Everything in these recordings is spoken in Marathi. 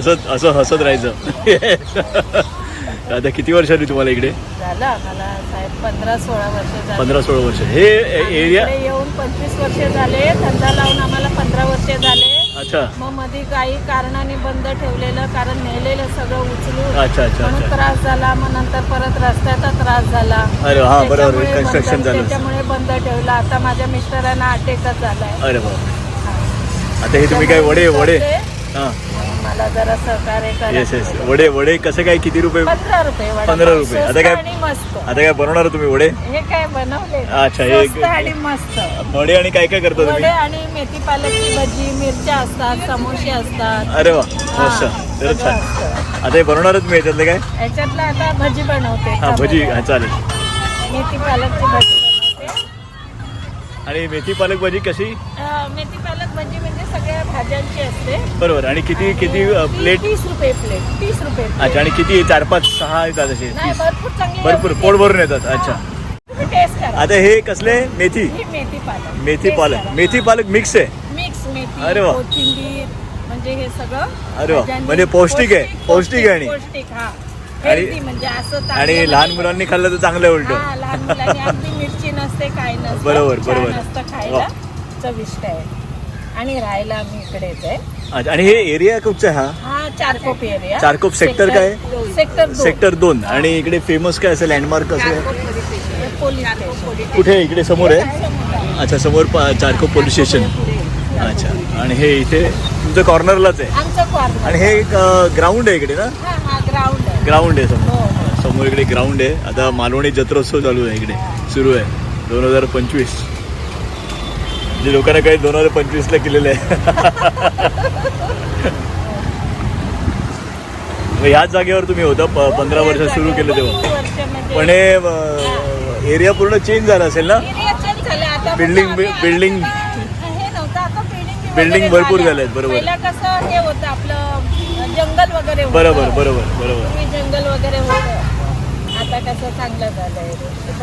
असं असं हसत राहायचं. आता किती वर्ष आली तुम्हाला इकडे? झालं आम्हाला साहेब पंधरा सोळा वर्ष झाले. पंधरा सोळा वर्ष. हे एरिया इकडे येऊन पंचवीस वर्ष झाले धंदा लावून आम्हाला पंधरा वर्ष झाले. अच्छा. मग मध्ये काही कारणाने बंद ठेवलेलं कारण नेलेलं सगळं उचलून. अच्छा अच्छा म्हणून अच्छा त्रास झाला मग नंतर परत रस्त्याचा त्रास झाला. अरे हा बरोबर. त्याच्यामुळे कन्स्ट्रक्शन बंद- झालं. त्याच्यामुळे बंद ठेवला. आता माझ्या मिस्टरांना अटॅकच झालाय. अरे बाबा आता हे तुम्ही काय वडे वडे हां. जरा सहकार्य करा. येस येस वडे वडे कसे काय? किती रुपये? पंधरा रुपये वडापाव. 15 रुपये. आता स्वस्त काय- आणि मस्त. आता काय बनवणार तुम्ही वडे? हे काय बनवले? अच्छा, हे- स्वस्त आणि मस्त. वडे आणि काय काय करता वडे तुम्ही आणि मेथी पालकची भजी मिरच्या असतात समोसे असतात. अरे वा मस्त. तर सगळं छान. असतं. आता हे बनवणारच मी याच्यातले काय? याच्यातलं आता भजी बनवते. हा भजी. हा चालेल. मेथी पालकची भजी. आणि मेथी पालक भाजी कशी? मेथी पालक भजी म्हणजे सगळ्या भाज्यांची असते. बरोबर. आणि किती किती प्लेट तीस रुपये प्लेट तीस रुपये. अच्छा आणि किती? चार पाच सहा येतात असे. भरपूर. पोट भरून येतात. अच्छा. आता हे कसले? मेथी? मेथी पालक. मेथी पालक. मेथी पालक मिक्स आहे. मिक्स मेथी अरे वा. म्हणजे हे सगळं अरे वा. म्हणजे पौष्टिक आहे. पौष्टिक आहे आणि. आणि- म्हणजे असं चांगलं आणि म्हणजे- लहान मुलांनी खाल्लं तर चांगलं आहे उलट. हा लहान मुलांनी अगदी मिरची नसते काय नसतं. बरोबर, छान बरोबर. असतं खायला. चविष्ट आहे. आणि राहायला आम्ही इकडेच आहे अच्छा आणि हे एरिया कुठचा आहे हा? हा चारकोप एरिया चारकोप सेक्टर काय? सेक्टर दोन. सेक्टर दोन. आणि इकडे फेमस काय असेल लँडमार्क पोलीस स्टेशन कुठे आहे? इकडे समोर आहे? अच्छा समोर पा- चारकोप पोलीस स्टेशन अच्छा. आणि हे इथे तुमचं कॉर्नरलाच आहे. आमचं कॉर्नर आणि हे एक ग्राउंड आहे इकडे ना? हा हा ग्राउंड ग्राउंड आहे समोर. समोर इकडे ग्राउंड आहे. आता मालवणी जत्रोत्सव चालू आहे इकडे. सुरू आहे. दोन हजार पंचवीस. म्हणजे लोकांना काही दोन हजार पंचवीसला केलेलं आहे. ह्याच जागेवर तुम्ही होता. प- पंधरा वर्ष सुरू केलं तेव्हा. पण हे एरिया पूर्ण चेंज झाला असेल ना? Building Building वगैरे भरपूर झाल्या. झाल्यात, बरोबर. कसं हे होतं आपलं जंगल वगैरे होतं. बरोबर बरोबर बरोबर. पूर्वी जंगल वगैरे होतं. आता कसं चांगलं झालंय.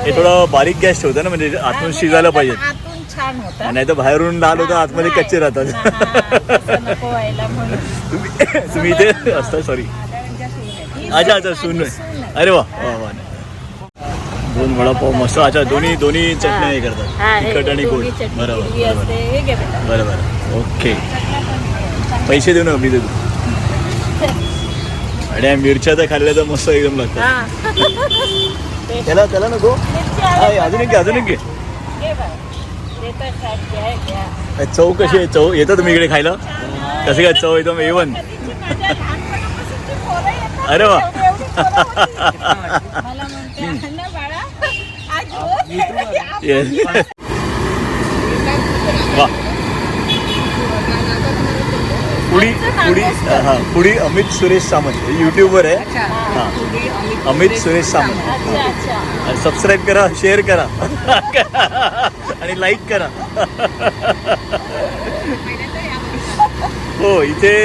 हे थोडं बारीक गॅस ठेवता ना म्हणजे आतून म्हणजे शिजायला पाहिजे. आतून छान होतं. नाही तर बाहेरून लाल होतं आतमध्ये नाही. कच्चे राहतात. हा, तसं नको व्हायला म्हणून. तुम्ही तुम्ही इथे असता सॉरी ही अच्छा अच्छा सून सून माझी सून आहे. अरे वा वा वा. दोन वडापाव मस्त. अच्छा दोन्ही दोन्ही चटण्या हे हा, करतात. हे तिखट आणि गोड. दोन्ही चटणी बरोबर हिरवी बरोबर. असते हे घे बेटा. बरोबर. ओके. पैसे देऊ ना मी देतो. आणि मिरच्या तर खाल्ल्या तर मस्त एकदम लागतात. हा. त्याला त्याला नको. हा, अजून एक घे, अजून एक. चव कशी आहे? चव येतं तुम्ही इकडे खायला? कसं काय चव एकदम एवन. अरे वा. एवढी- एवढी पोरं होती. मला म्हणते "अण्णा बाळा आज रोज Yes. वा पुढी पुढी हा पुढी अमित सुरेश सामंत युट्यूबवर आहे. हा. अमित सुरेश सामंत. सबस्क्राईब करा शेअर करा. आणि लाईक करा. हो इथे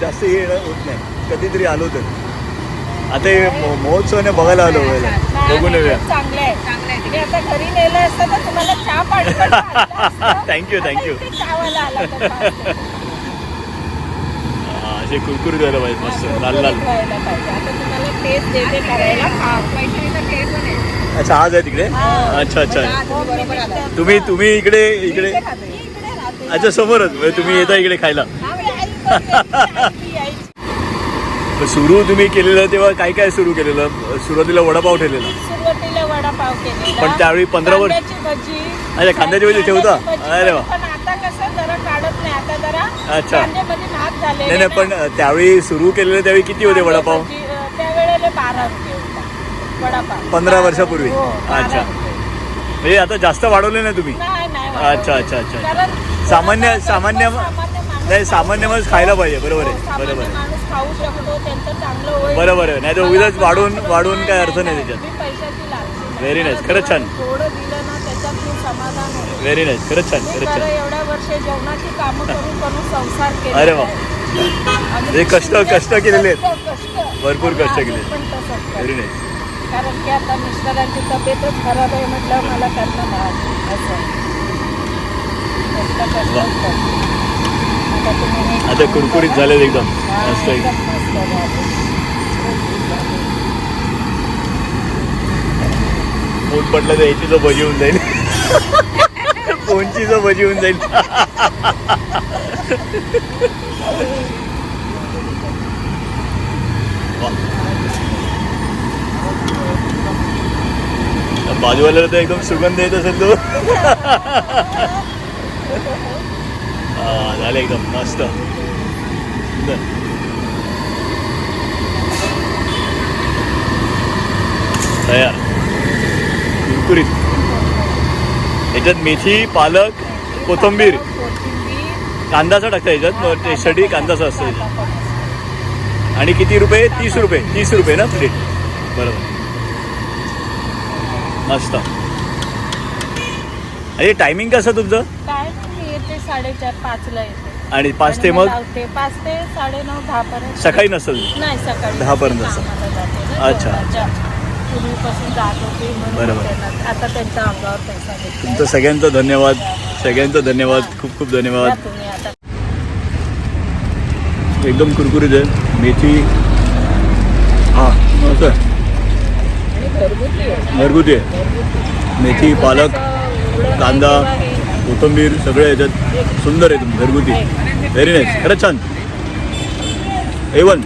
जास्त हे होत नाही. कधीतरी आलो तर. आता हे महोत्सवाने बघायला आलो व्हायला बघून येऊया. चांगलं आहे. असे कुरकुरीत झालं पाहिजे मस्त लाल लाल व्हायला पाहिजे. आता तुम्हाला टेस्ट देते करायला खा. अच्छा आज आहे तिकडे हा. अच्छा अच्छा हो, बरोबर. तुम्ही तुम्ही इकडे इकडे मी इकडे राहते. अच्छा समोरच म्हणजे तुम्ही येता इकडे खायला हा, म्हणजे आई पण यायची, आई यायची. सुरू तुम्ही केलेलं तेव्हा काय काय सुरू केलेलं सुरुवातीला वडापाव ठेवलेला वडापाव केलेला पण त्यावेळी 15 वर्ष- कांद्याची भजी अच्छा, कांद्याची भजी ठेवता? कांद्याची भजी, अरे वा. पण आता कसं जरा काढत नाही आता जरा अच्छा. कांद्यामध्ये महाग झाले नाही नाही पण त्यावेळी सुरू केलेलं त्यावेळी किती होते वडापाव त्यावेळेला बारा रुपये होता वडापाव पंधरा वर्षापूर्वी? हो, बारा अच्छा. रुपये. म्हणजे आता जास्त वाढवले नाही तुम्ही नाही नाही अच्छा, अच्छा, अच्छा. कारण सामान्य- थोडंसं सामान्य- माणूस- नाही सामान्य माणूस खायला पाहिजे बरोबर हो, आहे सामान्य बरोबर आहे माणूस खाऊ शकतो त्यांचं चांगलं होईल बरोबर आहे. नाहीतर मला उगाच पण वाढून- वाढून काय अर्थ नाही नाही, त्याच्यात. मी nice. मला खरंच छान. जेव्हा थोडं दिलं ना त्याच्यात मी समाधान होते व्हेरी नाईस खरंच छान मी खरंच बरं छान एवढ्या वर्ष जेवणाची कामं करून करून संसार केला अरे वा. म्हणजे कष्ट- कष्ट केलेले आहेत. कष्ट भरपूर कष्ट केले. अजून पण तसंच करते. व्हेरी नाईस कारण की आता मिस्टरांची तब्येतच खराब आहे म्हटलं मला करणं भाग असं कष्ट कष्टच करते. आता तुम्ही हे आता कुरकुरीत झालेत एकदम हा, मस्त एकदम एकदम मस्त झाले. फोन पडलं तर याची जो भजी होऊन जाईल. फोनची जो भजी होऊन जाईल. बाजूवाल्याला तर एकदम सुगंध येत असेल तो. हा, झालं एकदम मस्त. तयार. कुरकुरीत. याच्यात मेथी पालक कोथिंबीर. कांदाचा टाकता याच्यात टेस्टसाठी कांदाचा असतो याच्यात. आणि किती रुपये? तीस रुपये. तीस रुपये ना प्लेट. बरोबर. मस्त. अरे टायमिंग कसं तुमचं? साडेचार पाचला येते. आणि पाच ते मग पाच ते साडेनऊ दहा पर्यंत. सकाळी नसेल. नाही सकाळी. दहापर्यंत ते असतं. कामाला जाते ना अच्छा. स्वतःच्या. पूर्वीपासून जात होते म्हणून बरोबर. त्यांना- आता अंगावर पैसा तुमचं सगळ्यांचं धन्यवाद. सगळ्यांचं धन्यवाद. खूप खूप धन्यवाद. या तुम्ही आता एकदम कुरकुरीत आहे. मेथी हां. आणि घरगुती आहे. घरगुती आहे. मेथी पालक एवढं कांदा नाही तेव्हा हे- कोथिंबीर सगळं याच्यात सुंदर आहे तुम्ही. घरगुती. व्हेरी नाईस खरंच छान. ए वन